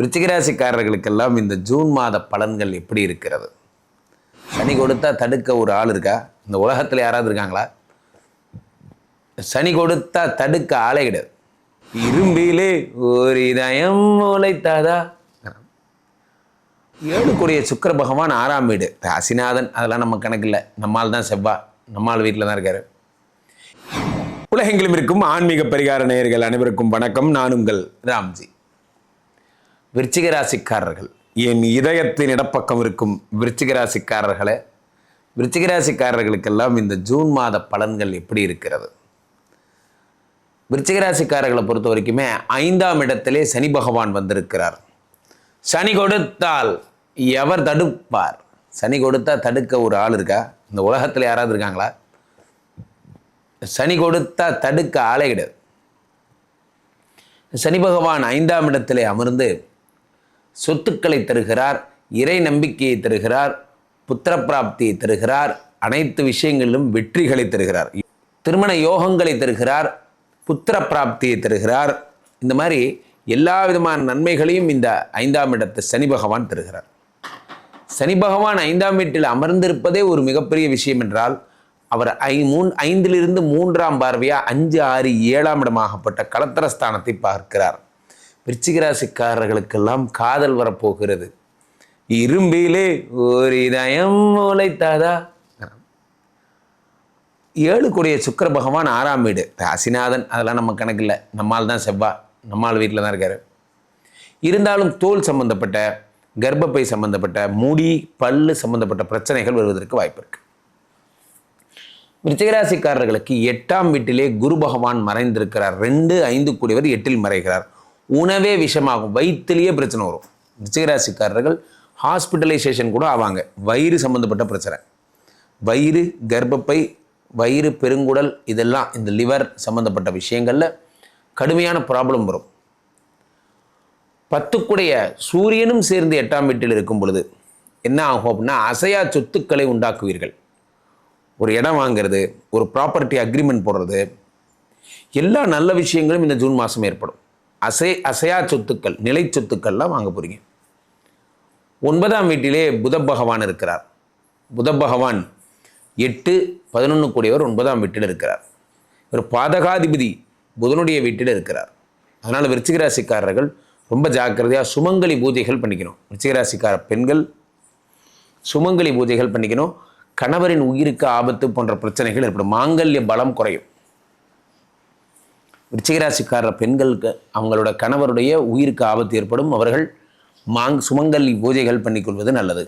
விருச்சிகராசிக்காரர்களுக்கெல்லாம் இந்த ஜூன் மாத பலன்கள் எப்படி இருக்கிறது? சனி கொடுத்தா தடுக்க ஒரு ஆள் இருக்கா? இந்த உலகத்தில் யாராவது இருக்காங்களா? சனி கொடுத்தா தடுக்க ஆளே கிடையாது. இரும்பிலே ஒரு இதயம் உழைத்தாதா? ஏழுக்குடைய சுக்கர பகவான் ஆறாம் வீடு. ராசிநாதன் அதெல்லாம் நம்ம கணக்கில் நம்மால் தான் செவ்வா. நம்மால் வீட்டில் தான் இருக்காரு. உலகெங்கிலும் இருக்கும் ஆன்மீக பரிகார நேயர்கள் அனைவருக்கும் வணக்கம். நான் உங்கள் ராம்ஜி. விருச்சிகராசிக்காரர்கள். என் இதயத்தின் இடப்பக்கம் இருக்கும் விருச்சிக விருச்சிகராசிக்காரர்களுக்கெல்லாம் இந்த ஜூன் மாத பலன்கள் எப்படி இருக்கிறது? விருச்சிகராசிக்காரர்களை பொறுத்த வரைக்குமே ஐந்தாம் இடத்திலே சனி பகவான் வந்திருக்கிறார். சனி கொடுத்தால் எவர் தடுப்பார்? சனி கொடுத்தா தடுக்க ஒரு ஆள் இருக்கா? இந்த உலகத்தில் யாராவது இருக்காங்களா? சனி கொடுத்தா தடுக்க ஆளே கிடையாது. சனி பகவான் ஐந்தாம் இடத்திலே அமர்ந்து சொத்துக்களை தருகிறார் இறை நம்பிக்கையை தருகிறார் புத்திர பிராப்தியை தருகிறார் அனைத்து விஷயங்களிலும் வெற்றிகளை தருகிறார். திருமண யோகங்களை தருகிறார் புத்திர பிராப்தியை தருகிறார். இந்த மாதிரி எல்லா விதமான நன்மைகளையும் இந்த ஐந்தாம் இடத்து சனி பகவான் தருகிறார். சனி பகவான் ஐந்தாம் வீட்டில் அமர்ந்திருப்பதே ஒரு மிகப்பெரிய விஷயம் என்றால் அவர் ஐ மூன் ஐந்திலிருந்து மூன்றாம் பார்வையாக அஞ்சு ஆறு ஏழாம் இடமாகப்பட்ட களத்திரஸ்தானத்தை பார்க்கிறார். விருச்சிகராசிக்காரர்களுக்கெல்லாம் காதல் வரப்போகிறது. இரும்பிலே ஒரு இதயம் உழைத்தாதா? ஏழு கூடிய சுக்கர பகவான் ஆறாம் வீடு. ராசிநாதன் அதெல்லாம் நம்ம கணக்கில் நம்மால் தான் செவ்வா நம்மால் வீட்டில் தான் இருக்காரு. இருந்தாலும் தோல் சம்பந்தப்பட்ட கர்ப்பப்பை சம்பந்தப்பட்ட முடி பல்லு சம்பந்தப்பட்ட பிரச்சனைகள் வருவதற்கு வாய்ப்பு இருக்கு. விருச்சிகராசிக்காரர்களுக்கு எட்டாம் வீட்டிலே குரு பகவான் மறைந்திருக்கிறார். ரெண்டு ஐந்து கூடியவர் எட்டில் மறைகிறார். உணவே விஷமாகும். வயிற்றுலேயே பிரச்சனை வரும். விருச்சிகராசிக்காரர்கள் ஹாஸ்பிட்டலைசேஷன் கூட ஆவாங்க. வயிறு சம்மந்தப்பட்ட பிரச்சனை. வயிறு கர்ப்பப்பை வயிறு பெருங்குடல் இதெல்லாம் இந்த லிவர் சம்மந்தப்பட்ட விஷயங்களில் கடுமையான ப்ராப்ளம் வரும். பத்துக்குடைய சூரியனும் சேர்ந்து எட்டாம் வீட்டில் இருக்கும் பொழுது என்ன ஆகும் அப்படின்னா அசையா சொத்துக்களை உண்டாக்குவீர்கள். ஒரு இடம் வாங்கிறது ஒரு ப்ராப்பர்ட்டி அக்ரிமெண்ட் போடுறது எல்லா நல்ல விஷயங்களும் இந்த ஜூன் மாதம் ஏற்படும். அசை அசையா சொத்துக்கள் நிலை சொத்துக்கள்லாம் வாங்க போகிறீங்க ஒன்பதாம் வீட்டிலே புத பகவான் இருக்கிறார். புத பகவான் எட்டு பதினொன்று கூடியவர் ஒன்பதாம் வீட்டில் இருக்கிறார். ஒரு பாதகாதிபதி புதனுடைய வீட்டில் இருக்கிறார். அதனால் விருச்சிகராசிக்காரர்கள் ரொம்ப ஜாக்கிரதையாக சுமங்கலி பூஜைகள் பண்ணிக்கணும். விருச்சிகராசிக்கார பெண்கள் சுமங்கலி பூஜைகள் பண்ணிக்கணும். கணவரின் உயிருக்கு ஆபத்து போன்ற பிரச்சனைகள் ஏற்படும். மாங்கல்ய பலம் குறையும். விருச்சிகராசிக்கார பெண்களுக்கு அவங்களோட கணவருடைய உயிருக்கு ஆபத்து ஏற்படும். அவர்கள் மாங் சுமங்கலி பூஜைகள் பண்ணிக்கொள்வது நல்லது.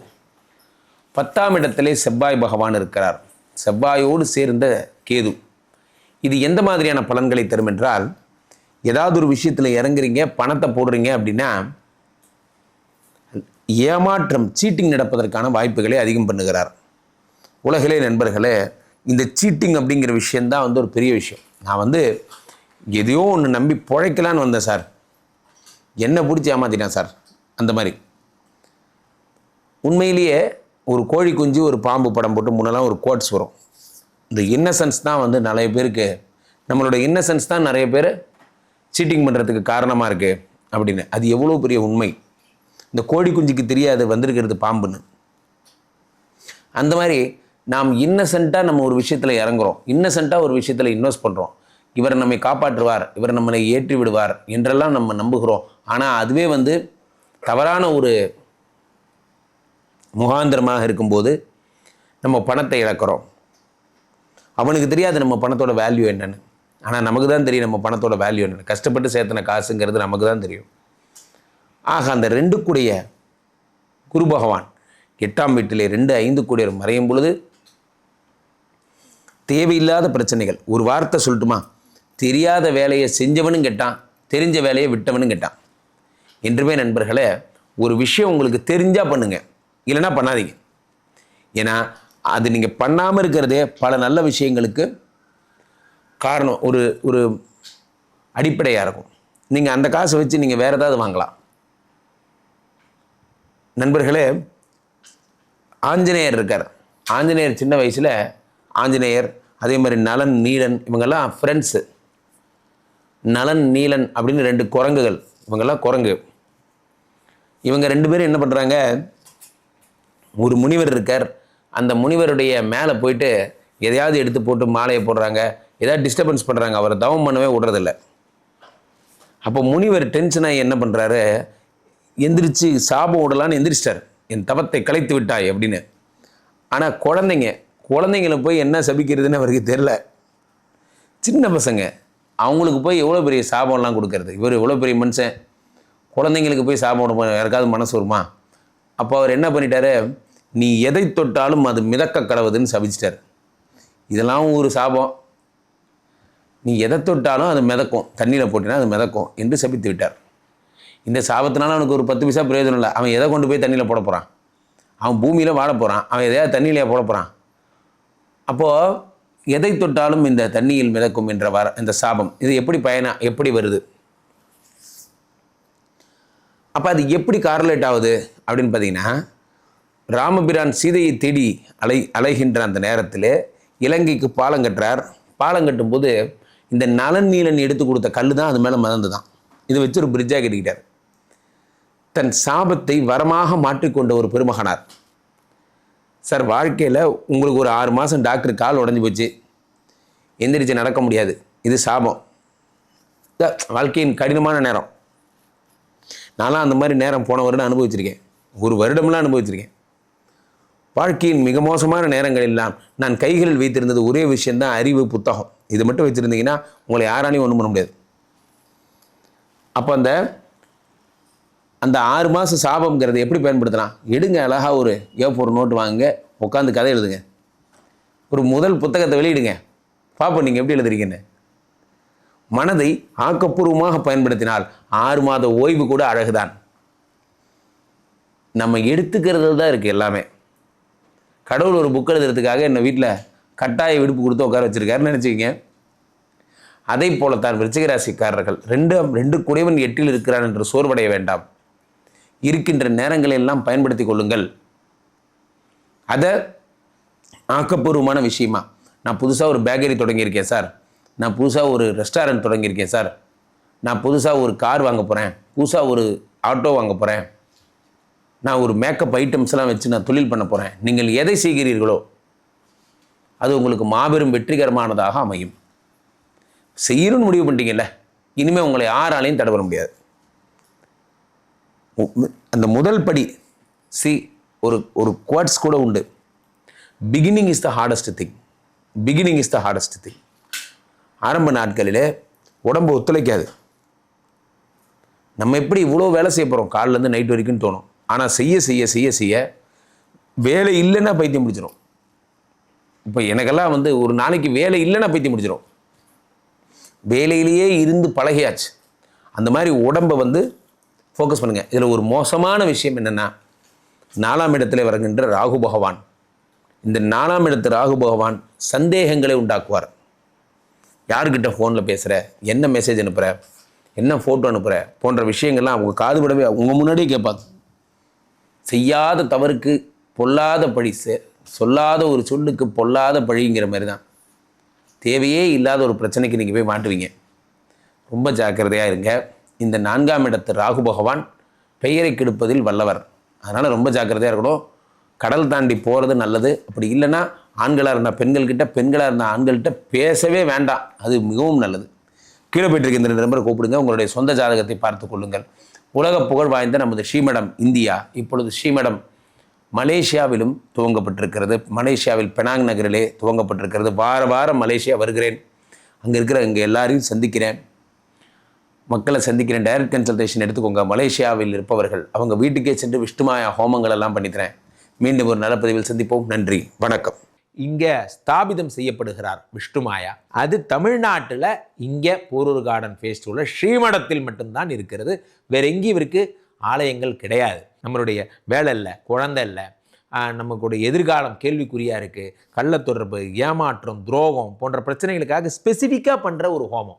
பத்தாம் இடத்திலே செவ்வாய் பகவான் இருக்கிறார். செவ்வாயோடு சேர்ந்த கேது. இது எந்த மாதிரியான பலன்களை தரும் என்றால் ஏதாவது ஒரு விஷயத்தில் இறங்குறீங்க பணத்தை போடுறீங்க அப்படின்னா ஏமாற்றம் சீட்டிங் நடப்பதற்கான வாய்ப்புகளை அதிகம் பண்ணுகிறார். உலகிலே நண்பர்களே இந்த சீட்டிங் அப்படிங்கிற விஷயந்தான் வந்து ஒரு பெரிய விஷயம். நான் வந்து எதையோ ஒன்று நம்பி பிழைக்கலான்னு வந்தேன் சார். என்ன பிடிச்சி ஏமாத்திட்டேன் சார். அந்த மாதிரி. உண்மையிலேயே ஒரு கோழி குஞ்சு ஒரு பாம்பு படம் போட்டு முன்னெல்லாம் ஒரு கோட்ஸ் வரும். இந்த இன்னசென்ஸ் தான் வந்து நிறைய பேருக்கு நம்மளோட இன்னசென்ஸ் தான் நிறைய பேர் சீட்டிங் பண்ணுறதுக்கு காரணமாக இருக்குது அப்படின்னு. அது எவ்வளோ பெரிய உண்மை. இந்த கோழி குஞ்சுக்கு தெரியாது வந்திருக்கிறது பாம்புன்னு. அந்த மாதிரி நாம் இன்னசென்ட்டாக நம்ம ஒரு விஷயத்தில் இறங்குறோம். இன்னசென்ட்டாக ஒரு விஷயத்தில் இன்வெஸ்ட் பண்ணுறோம் இவர் நம்மை காப்பாற்றுவார் இவர் நம்மளை ஏற்றி விடுவார் என்றெல்லாம் நம்ம நம்புகிறோம். ஆனால் அதுவே வந்து தவறான ஒரு முகாந்திரமாக இருக்கும்போது நம்ம பணத்தை இழக்கிறோம். அவனுக்கு தெரியாது நம்ம பணத்தோட வேல்யூ என்னென்னு. ஆனால் நமக்கு தான் தெரியும் நம்ம பணத்தோட வேல்யூ என்னன்னு. கஷ்டப்பட்டு சேர்த்தன காசுங்கிறது நமக்கு தான் தெரியும். ஆக அந்த ரெண்டு கூடிய குரு பகவான் எட்டாம் வீட்டிலே ரெண்டு ஐந்து கூடியர் மறையும் பொழுது தேவையில்லாத பிரச்சனைகள். ஒரு வார்த்தை சொல்லட்டுமா? தெரியாத வேலையை செஞ்சவனும் கேட்டான் தெரிஞ்ச வேலையை விட்டவனும் கேட்டான். என்றுமே நண்பர்களே ஒரு விஷயம் உங்களுக்கு தெரிஞ்சால் பண்ணுங்க இல்லைன்னா பண்ணாதீங்க. ஏன்னா அது நீங்கள் பண்ணாமல் இருக்கிறதே பல நல்ல விஷயங்களுக்கு காரணம் ஒரு ஒரு அடிப்படையாக இருக்கும். நீங்கள் அந்த காசை வச்சு நீங்கள் வேறு ஏதாவது வாங்கலாம். நண்பர்களே ஆஞ்சநேயர் இருக்கார். ஆஞ்சநேயர் சின்ன வயசில் ஆஞ்சநேயர் அதே மாதிரி நலன் நீலன் இவங்கெல்லாம் ஃப்ரெண்ட்ஸு நலன் நீலன் அப்படின்னு ரெண்டு குரங்குகள். இவங்கெல்லாம் குரங்கு. இவங்க ரெண்டு பேரும் என்ன பண்ணுறாங்க ஒரு முனிவர் இருக்கார். அந்த முனிவருடைய மேலே போயிட்டு எதையாவது எடுத்து போட்டு மாலையை போடுறாங்க. ஏதாவது டிஸ்டர்பன்ஸ் பண்ணுறாங்க அவரை தவம் பண்ணவே விடுறதில்ல. அப்போ முனிவர் டென்ஷனாகி என்ன பண்ணுறாரு எந்திரிச்சு சாபம் விடலான்னு எந்திரிச்சிட்டார். என் தவத்தை கலைத்து விட்டாய் அப்படின்னு. ஆனால் குழந்தைங்க குழந்தைங்கள போய் என்ன சபிக்கிறதுன்னு அவருக்கு தெரில சின்ன பசங்க. அவங்களுக்கு போய் எவ்வளோ பெரிய சாபம்லாம் கொடுக்கறது? இவர் எவ்வளோ பெரிய மனுஷன்? குழந்தைங்களுக்கு போய் சாபம் விட யாருக்காவது மனசு வருமா? அப்போ அவர் என்ன பண்ணிட்டாரு? நீ எதை தொட்டாலும் அது மிதக்க கடவுதுன்னு சபிச்சிட்டார். இதெல்லாம் ஒரு சாபம். நீ எதை தொட்டாலும் அது மிதக்கும். தண்ணியில் போட்டினா அது மிதக்கும் என்று சபித்து விட்டார். இந்த சாபத்தினால அவனுக்கு ஒரு பத்து பைசா பிரயோஜனம் இல்லை. அவன் எதை கொண்டு போய் தண்ணியில் போட போகிறான் அவன் பூமியில் வாழ போகிறான் அவன் எதையாவது தண்ணியிலே போட போகிறான் அப்போது எதை தொட்டாலும் இந்த தண்ணியில் மிதக்கும் என்ற வர இந்த சாபம். இது எப்படி பயனா எப்படி வருது? அப்போ அது எப்படி கார்லேட் ஆகுது அப்படின்னு பார்த்தீங்கன்னா ராமபிரான் சீதையை தேடி அலை அலைகின்ற அந்த நேரத்தில் இலங்கைக்கு பாலம் கட்டுறார். பாலம் கட்டும்போது இந்த நலன் நீலன் எடுத்து கொடுத்த கல் தான் அது மேலே மறந்து தான் இதை வச்சு ஒரு பிரிட்ஜாக கட்டிக்கிட்டார். தன் சாபத்தை வரமாக மாற்றிக்கொண்ட ஒரு பெருமகனார். சார் வாழ்க்கையில் உங்களுக்கு ஒரு ஆறு மாதம் டாக்டர் கால் உடஞ்சி போச்சு. எந்திரிச்சு நடக்க முடியாது. இது சாபம். வாழ்க்கையின் கடினமான நேரம். நான்லாம் அந்த மாதிரி நேரம் போன வருடம் அனுபவிச்சிருக்கேன். ஒரு வருடம்லாம் அனுபவிச்சிருக்கேன். வாழ்க்கையின் மிக மோசமான நேரங்கள் எல்லாம் நான் கைகளில் வைத்திருந்தது ஒரே விஷயந்தான் அறிவு புத்தகம். இது மட்டும் வச்சுருந்தீங்கன்னா உங்களை யாராலையும் ஒன்றும் பண்ண முடியாது. அப்போ அந்த அந்த ஆறு மாதம் சாபம்ங்கிறத எப்படி பயன்படுத்தலாம் எடுங்க அழகாக ஒரு ஏ ஃபோர் நோட்டு வாங்குங்க உட்காந்து கதை எழுதுங்க. ஒரு முதல் புத்தகத்தை வெளியிடுங்க. பாப்போம் நீங்கள் எப்படி எழுதுறீங்கன்னு. மனதை ஆக்கப்பூர்வமாக பயன்படுத்தினால் ஆறு மாத ஓய்வு கூட அழகுதான். நம்ம எடுத்துக்கிறது தான் இருக்குது எல்லாமே. கடவுள் ஒரு புக் எழுதுறதுக்காக என்னை வீட்டில் கட்டாய விடுப்பு கொடுத்து உட்கார வச்சிருக்காருன்னு நினச்சிக்கிங்க. அதை போலத்தான் விருச்சிகராசிக்காரர்கள் ரெண்டு ரெண்டு குடைவன் எட்டில் இருக்கிறான் என்று சோர்வடைய வேண்டாம். இருக்கின்ற நேரங்களை எல்லாம் பயன்படுத்தி கொள்ளுங்கள். அதை ஆக்கப்பூர்வமான விஷயமா. நான் புதுசாக ஒரு பேக்கரி தொடங்கியிருக்கேன் சார். நான் புதுசாக ஒரு ரெஸ்டாரண்ட் தொடங்கியிருக்கேன் சார். நான் புதுசாக ஒரு கார் வாங்க போகிறேன் புதுசாக ஒரு ஆட்டோ வாங்க போகிறேன் நான் ஒரு மேக்கப் ஐட்டம்ஸ்லாம் வச்சு நான் தொழில் பண்ண போகிறேன் நீங்கள் எதை செய்கிறீர்களோ அது உங்களுக்கு மாபெரும் வெற்றிகரமானதாக அமையும். செய்யணும்னு முடிவு பண்ணிட்டீங்கல்ல. இனிமேல் உங்களை யாராலையும் தடவர முடியாது. அந்த முதல் படி சி ஒரு ஒரு குவாட்ஸ் கூட உண்டு. Beginning is the hardest thing beginning is the hardest thing ஆரம்ப நாட்களில் உடம்பு ஒத்துழைக்காது. நம்ம எப்படி இவ்வளோ வேலை செய்ய போகிறோம் காலிலேருந்து நைட் வரைக்கும் தோணும். ஆனால் செய்ய செய்ய செய்ய செய்ய வேலை இல்லைன்னா பைத்தியம் முடிச்சிடும் இப்போ எனக்கெல்லாம் வந்து ஒரு நாளைக்கு வேலை இல்லைன்னா பைத்தியம் முடிச்சிடும் வேலையிலேயே இருந்து பழகியாச்சு. அந்த மாதிரி உடம்பை வந்து ஃபோக்கஸ் பண்ணுங்கள் இதில் ஒரு மோசமான விஷயம் என்னென்னா நாலாம் இடத்துல வருகின்ற ராகு பகவான். இந்த நாலாம் இடத்து ராகு பகவான் சந்தேகங்களை உண்டாக்குவார். யார்கிட்ட ஃபோனில் பேசுகிற என்ன மெசேஜ் அனுப்புகிற என்ன ஃபோட்டோ அனுப்புகிற போன்ற விஷயங்கள்லாம் அவங்க காது விடவே உங்கள் முன்னாடியே கேட்பாங்க. செய்யாத தவறுக்கு பொல்லாத பழி செ- சொல்லாத ஒரு சொல்லுக்கு பொல்லாத பழிங்கிற மாதிரி தான் தேவையே இல்லாத ஒரு பிரச்சனைக்கு நீங்கள் போய் மாட்டுவீங்க. ரொம்ப ஜாக்கிரதையாக இருங்க. இந்த நான்காம் இடத்து ராகு பகவான் பெயரை கெடுப்பதில் வல்லவர். அதனால் ரொம்ப ஜாக்கிரதையாக இருக்கணும். கடல் தாண்டி போகிறது நல்லது. அப்படி இல்லைன்னா ஆண்களாக இருந்தால் பெண்கள்கிட்ட பெண்களாக இருந்தால் ஆண்கள்கிட்ட பேசவே வேண்டாம். அது மிகவும் நல்லது. கீழே போயிட்டு இந்த ரெண்டு நம்பரை கூப்பிடுங்க. உங்களுடைய சொந்த ஜாதகத்தை பார்த்து கொள்ளுங்கள். உலக புகழ் வாய்ந்த நமது ஸ்ரீமடம் இந்தியா. இப்பொழுது ஸ்ரீமடம் மலேசியாவிலும் துவங்கப்பட்டிருக்கிறது. மலேசியாவில் பெனாங் நகரிலே துவங்கப்பட்டிருக்கிறது. வார வாரம் மலேசியா வருகிறேன். அங்கே இருக்கிற இங்கே எல்லாரையும் சந்திக்கிறேன். மக்களை சந்திக்கிறேன் டைரக்ட் கன்சல்டேஷன் எடுத்துக்கோங்க. மலேசியாவில் இருப்பவர்கள் அவங்க வீட்டுக்கே சென்று விஷ்ணுமாயா ஹோமங்கள் எல்லாம் பண்ணித்தரேன். மீண்டும் ஒரு நலப்பதிவில் சந்திப்போம். நன்றி வணக்கம். இங்கே ஸ்தாபிதம் செய்யப்படுகிறார் விஷ்ணுமாயா. அது தமிழ்நாட்டில் இங்கே போரூர் கார்டன் ஃபேஸ்டிவலில் ஸ்ரீமடத்தில் மட்டும்தான் இருக்கிறது. வேற எங்கேயும் இவருக்கு ஆலயங்கள் கிடையாது. நம்மளுடைய வேலை இல்லை குழந்தை இல்லை. நமக்குடைய எதிர்காலம் கேள்விக்குறியாக இருக்குது கள்ளத்தொடர்பு ஏமாற்றம் துரோகம் போன்ற பிரச்சனைகளுக்காக ஸ்பெசிஃபிக்காக பண்ணுற ஒரு ஹோமம்.